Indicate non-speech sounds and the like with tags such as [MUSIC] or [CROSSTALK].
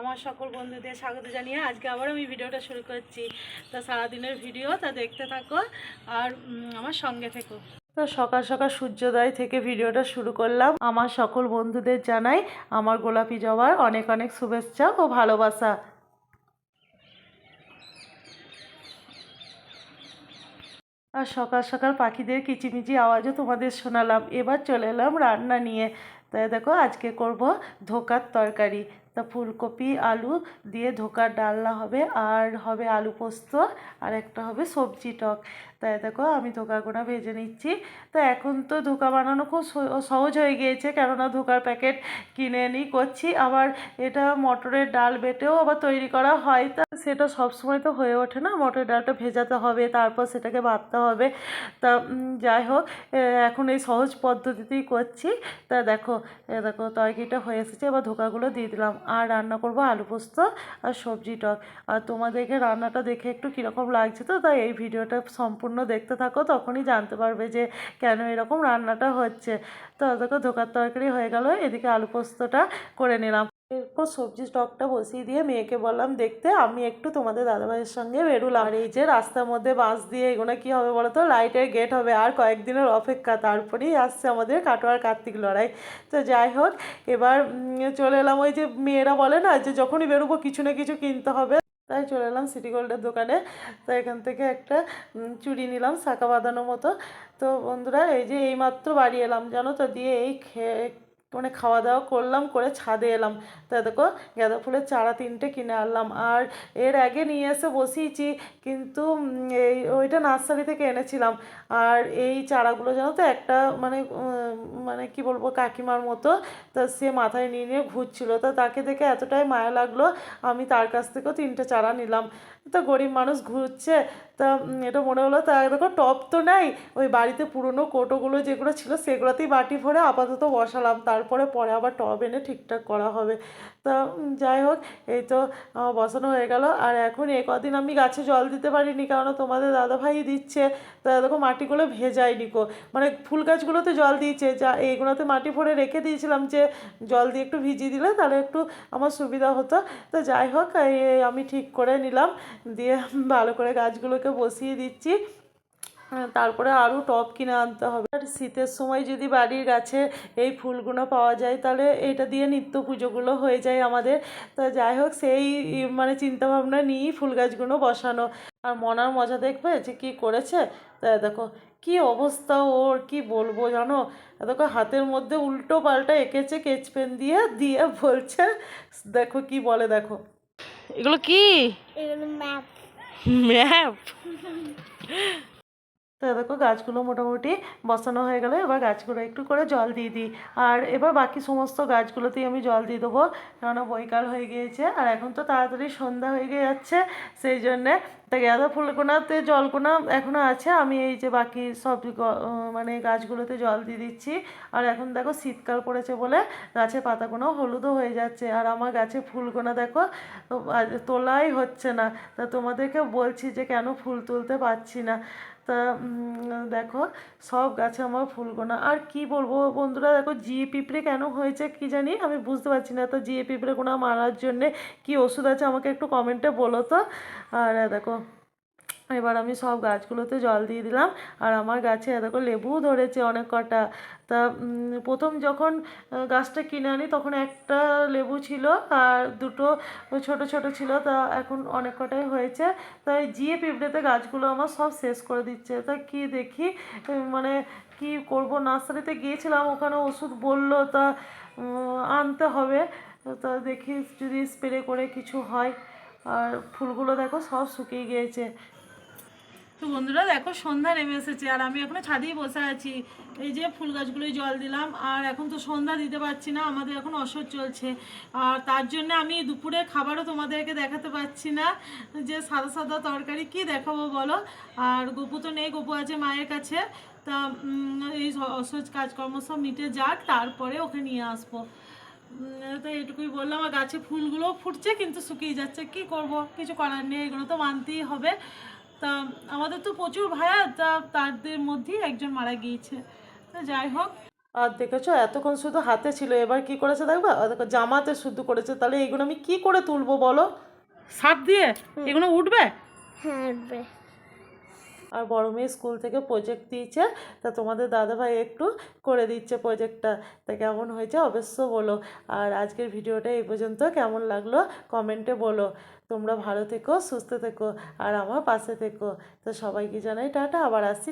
আমার সকল বন্ধুদের স্বাগত জানিয়ে আজকে আবার আমি ভিডিওটা শুরু করছি। তা সারাদিনের ভিডিও, তা দেখতে থাকো আর আমার সঙ্গে থেকো। তো সকাল সকাল সূর্যোদয় থেকে ভিডিওটা শুরু করলাম। আমার সকল বন্ধুদের জানাই আমার গোলাপি জবার অনেক অনেক শুভেচ্ছা ও ভালোবাসা। আর সকাল সকাল পাখিদের কিচিমিচি আওয়াজও তোমাদের শোনালাম। এবার চলে এলাম রান্না নিয়ে। তাই দেখো, আজকে করব ধোকার তরকারি। তা ফুলকপি, আলু দিয়ে ধোকার ডালনা হবে, আর হবে আলু পোস্ত, আর একটা হবে সবজি টক। তাই দেখো, আমি ধোকাগুলো ভেজে নিচ্ছি। তো এখন তো ধোকা বানানো খুব সহজ হয়ে গিয়েছে, কেননা ধোকার প্যাকেট কিনে নিই করছি। আবার এটা মটরের ডাল বেটেও আবার তৈরি করা হয়। তা সেটা সবসময় তো হয়ে ওঠে না, মটরের ডালটা ভেজাতে হবে, তারপর সেটাকে বাঁধতে হবে। তা যাই হোক এখন এই সহজ পদ্ধতিতেই করছি। তা দেখো দেখো, তরকারিটা হয়ে এসেছে, এবার ধোকাগুলো দিয়ে দিলাম। আর রান্না করব আলু পোস্ত আর সবজি টক। আর তোমাদেরকে রান্নাটা দেখে একটু কীরকম লাগছে তো, তাই এই ভিডিওটা সম্পূর্ণ দেখতে থাকো, তখনই জানতে পারবে যে কেন এরকম রান্নাটা হচ্ছে। তো দেখো ধোকার তরকারি হয়ে গেল, এদিকে আলু পোস্তটা করে নিলাম। এরপর সবজি স্টকটা বসিয়ে দিয়ে মেয়েকে বললাম, দেখতে, আমি একটু তোমাদের দাদাভাইয়ের সঙ্গে বেরোলাম। আর এই যে রাস্তার মধ্যে বাঁশ দিয়ে এগুলো কি হবে বলো তো লাইটের গেট হবে আর কয়েকদিনের অপেক্ষা। তারপরেই আসছে আমাদের কাটোয়ার কার্তিক লড়াই। তো যাই হোক, এবার চলে এলাম ওই যে মেয়েরা বলে না যে যখনই বেরোবো কিছু না কিছু কিনতে হবে। তাই চলে এলাম সিটি গোল্ডের দোকানে। তো এখান থেকে একটা চুড়ি নিলাম শাঁখা বাঁধানো মতো। তো বন্ধুরা, এই যে এইমাত্র বাড়ি এলাম, জানো তো? দিয়ে এই খেয়ে মানে খাওয়া দাওয়া করলাম, করে ছাদে এলাম। তা দেখো, গাঁদা ফুলের চারা তিনটে কিনে আনলাম। আর এর আগে নিয়ে এসে বসিয়েছি, কিন্তু এই ওইটা নার্সারি থেকে এনেছিলাম। আর এই চারাগুলো জানো তো, একটা মানে মানে কি বলব, কাকিমার মতো, তা সে মাথায় নিয়ে নিয়ে ঘুরছিল। তা তাকে দেখে এতটাই মায়া লাগল, আমি তার কাছ থেকেও তিনটে চারা নিলাম। তো গরিব মানুষ ঘুরছে, তা এটা মনে হলো, তা দেখো, টপ তো নাই, ওই বাড়িতে পুরনো কোটোগুলো যেগুলো ছিল, সেগুলোতেই বাটি ভরে আপাতত বসালাম। তারপরে পরে আবার টব এনে ঠিকঠাক করা হবে। তা যাই হোক, এই তো বসানো হয়ে গেল। আর এখন এ কদিন আমি গাছে জল দিতে পারিনি কারণ তোমাদের দাদাভাই দিচ্ছে। তা, দেখো, মাটিগুলো ভেজায়নি কো মানে ফুল গাছগুলোতে জল দিয়েছে। যা, এইগুলোতে মাটি ভরে রেখে দিয়েছিলাম যে, জল দিয়ে একটু ভিজিয়ে দিলে তাহলে একটু আমার সুবিধা হতো। তো, যাই হোক আমি ঠিক করে নিলাম। দিয়ে ভালো করে গাছগুলোকে বসিয়ে দিচ্ছি। তারপরে আরও টব কিনে আনতে হবে। আর শীতের সময় যদি বাড়ির গাছে এই ফুলগুলো পাওয়া যায় তাহলে এটা দিয়ে নিত্য পুজোগুলো হয়ে যায় আমাদের। তো যাই হোক সেই মানে চিন্তাভাবনা নিয়েই ফুল গাছগুলো বসানো। আর মনার মজা দেখবে যে কী করেছে? তা দেখো কি অবস্থা ওর কি বলব জানো? দেখো হাতের মধ্যে উল্টো পাল্টা এঁকেছে কেচ পেন দিয়ে দিয়ে বলছে দেখো কি বলে দেখো। এগুলো কি? ম্যাপ। ম্যাপ? [LAUGHS] তো দেখো গাছগুলো মোটামুটি বসানো হয়ে গেলে, এবার গাছগুলো একটু করে জল দিয়ে দিই। আর এবার বাকি সমস্ত গাছগুলোতেই আমি জল দিয়ে দেবো, কেননা বৈকাল হয়ে গিয়েছে আর এখন তো তাড়াতাড়ি সন্ধ্যা হয়ে গিয়ে যাচ্ছে, সেই জন্যে তা গাঁদা ফুলকোনাতে জলকোনা এখনও আছে, আমি এই যে বাকি সব মানে গাছগুলোতে জল দিয়ে দিচ্ছি। আর এখন দেখো শীতকাল পড়েছে বলে গাছের পাতাগুলো হলুদও হয়ে যাচ্ছে, আর আমার গাছে ফুলকোনা দেখো তোলাই হচ্ছে না। তা তোমাদেরকে বলছি যে কেন ফুল তুলতে পারছি না। তা দেখো, সব গাছে আমার ফুলকোনা। আর কি বলব বন্ধুরা, দেখো, জিএ পিঁপড়ে কেন হয়েছে কি জানি আমি বুঝতে পারছি না। তো জিএ পিঁপড়ে কোনো মারার জন্যে কি ওষুধ আছে আমাকে একটু কমেন্টে বলো তো। আর, দেখো এবার আমি সব গাছগুলোতে জল দিয়ে দিলাম। আর আমার গাছে দেখো লেবুও ধরেছে অনেক কটা। তা প্রথম যখন গাছটা কিনে আনি তখন একটা লেবু ছিল আর দুটো ছোট ছোট ছিল, তা এখন অনেক কটাই হয়েছে। তাই জিয়ে পিঁপড়েতে গাছগুলো আমার সব শেষ করে দিচ্ছে। তা কি দেখি মানে কি করব? নার্সারিতে গিয়েছিলাম, ওখানে ওষুধ বলল, তা আনতে হবে। তা দেখি যদি স্প্রে করে কিছু হয়। আর ফুলগুলো দেখো সব শুকিয়ে গিয়েছে। তো বন্ধুরা দেখো সন্ধ্যা নেমে এসেছে, আর আমি এখনও ছাদেই বসে আছি। এই যে ফুল গাছগুলোই জল দিলাম, আর এখন তো সন্ধ্যা দিতে পারছি না, আমাদের এখন অসর চলছে। আর তার জন্য আমি দুপুরে খাবারও তোমাদেরকে দেখাতে পারছি না, যে সাদা সাদা তরকারি কি দেখাবো বলো? আর গপু তো নেই, গপু আছে মায়ের কাছে। তা এই অসহজ কাজকর্ম সব মিটে যাক, তারপরে ওকে নিয়ে আসব। তো এটুকুই বললাম, আর গাছে ফুলগুলো ফুটছে, কিন্তু শুকিয়ে যাচ্ছে, কি করব? কিছু করার নেই, এগুলো তো মানতেই হবে। তা আমাদের তো প্রচুর ভাড়া তা তাদের মধ্যেই একজন মারা গিয়েছে। তো যাই হোক। আর দেখেছ এতক্ষণ শুধু হাতে ছিল এবার কি করেছে দেখবা? দেখো জামাতে শুদ্ধ করেছে তাহলে এগুলো আমি কি করে তুলবো বলো? সাপ দিয়ে? এগুলো উঠবে? হ্যাঁ উঠবে। আর বড় মেয়ে স্কুল থেকে প্রজেক্ট দিয়েছে, তা তোমাদের দাদাভাই একটু করে দিচ্ছে প্রজেক্টটা তা কেমন হয়েছে অবশ্য বলো। আর আজকের ভিডিওটা এই পর্যন্ত। কেমন লাগল কমেন্টে বলো। তোমরা ভালো থেকো, সুস্থ থেকো, আর আমার পাশে থেকো। তো সবাইকে জানাই টাটা, আবার আসছি